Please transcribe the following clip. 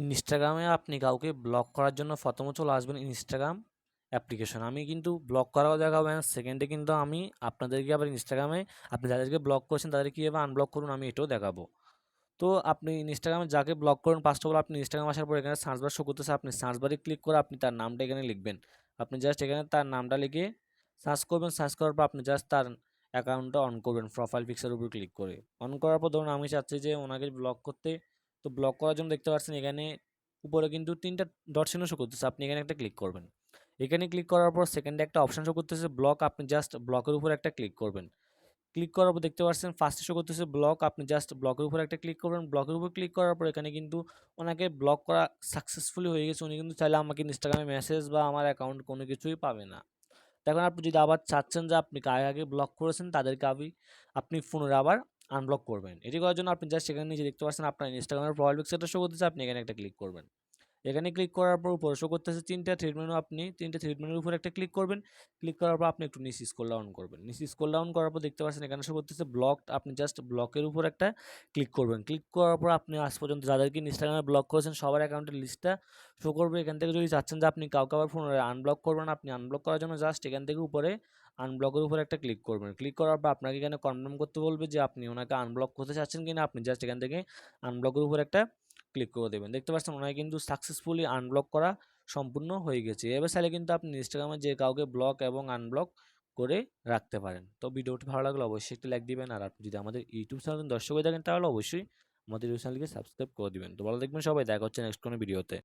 ইনস্টাগ্রামে আপনি কাউকে ব্লক করার জন্য প্রথমে চলে আসবেন ইনস্টাগ্রাম অ্যাপ্লিকেশন। আমি কিন্তু ব্লক করাও দেখাবো সেকেন্ডে কিন্তু আমি আপনাদেরকে আবার ইনস্টাগ্রামে আপনি যাদেরকে ব্লক করছেন তাদের কীভাবে আনব্লক করুন আমি এটাও দেখাবো। তো আপনি ইনস্টাগ্রামে যাকে ব্লক করুন ফার্স্ট অফ অল আপনি ইনস্টাগ্রাম আসার পর এখানে সার্চ বার শো করতেছে, আপনি সার্চ বারে ক্লিক করে আপনি তার নামটা এখানে লিখবেন। আপনি জাস্ট এখানে তার নামটা লিখে সার্চ করবেন। সার্চ করার পর আপনি জাস্ট তার অ্যাকাউন্টটা অন করবেন প্রোফাইল পিকচারের উপর ক্লিক করে। অন করার পর ধরুন আমি চাচ্ছি যে ওনাকে ব্লক করতে তো ব্লক করার জন্য দেখতে পাচ্ছেন এখানে উপরে কিন্তু তিনটা ডট চিহ্ন শো করতেছে। আপনি এখানে একটা ক্লিক করবেন। এখানে ক্লিক করার পর সেকেন্ডে একটা অপশান শো করতেছে ব্লক আপনি জাস্ট ব্লকের উপর একটা ক্লিক করবেন। ক্লিক করার পর দেখতে পাচ্ছেন ফার্স্টে শো করতেছে ব্লক আপনি জাস্ট ব্লকের উপর একটা ক্লিক করবেন। ব্লকের উপর ক্লিক করার পর এখানে কিন্তু ওনাকে ব্লক করা সাকসেসফুলি হয়ে গেছে। উনি কিন্তু চাইলে আমাকে ইনস্টাগ্রামে মেসেজ বা আমার অ্যাকাউন্ট কোনো কিছুই পাবে না। এখন আপনি যদি আবার চাচ্ছেন যে আপনি কাকে আগে ব্লক করেছেন, তাদেরকে আপনি আপনি পুনরায় আবার আনব্লক করবেন। এটি করার জন্য আপনি জাস্ট সেখানে নিচে দেখতে পাচ্ছেন আপনার ইনস্টাগ্রামের প্রোফাইল পিকচারটা শো করতেছে, আপনি এখানে একটা ক্লিক করবেন। এখানে ক্লিক করার পর উপরে শো করতেছে তিনটা থ্রিড মেনু আপনি, তিনটা থ্রিড মেনুর উপর একটা ক্লিক করবেন। ক্লিক করার পর আপনি একটু নিচে স্ক্রল ডাউন করবেন। নিচে স্ক্রল ডাউন করার পর দেখতে পাচ্ছেন এখানে শো করতেছে ব্লক আপনি জাস্ট ব্লকের উপর একটা ক্লিক করবেন। ক্লিক করার পর আপনি আজ পর্যন্ত যাদেরকে ইনস্টাগ্রামে ব্লক করেছেন, সবার অ্যাকাউন্টের লিস্টটা শো করবে। এখান থেকে যদি চাচ্ছেন যে আপনি কাউকে আবার ফোনে আনব্লক করবেন আপনি আনব্লক করার জন্য জাস্ট এখান থেকে উপরে আনব্লকের উপর একটা ক্লিক করবেন। ক্লিক করার পর আপনাকে এখানে কনফার্ম করতে বলবে যে আপনি ওনাকে আনব্লক করতে চাচ্ছেন কিনা, আপনি জাস্ট এখান থেকে আনব্লকের উপর একটা ক্লিক করে দেবেন। দেখতে পাচ্ছেন ওনাকে কিন্তু সাকসেসফুলি আনব্লক করা সম্পূর্ণ হয়ে গেছে। এবার চাইলে কিন্তু আপনি ইনস্টাগ্রামে যে কাউকে ব্লক এবং আনব্লক করে রাখতে পারেন। তো ভিডিওটি ভালো লাগলে অবশ্যই একটি লাইক দিবেন। আর আপনি যদি আমাদের ইউটিউব চ্যানেল দর্শক হয়ে থাকেন, তাহলে অবশ্যই আমাদের ইউটিউব চ্যানেলকে সাবস্ক্রাইব করে দিবেন। তো ভালো দেখবেন সবাই। দেখা হচ্ছে নেক্সট কোনো ভিডিওতে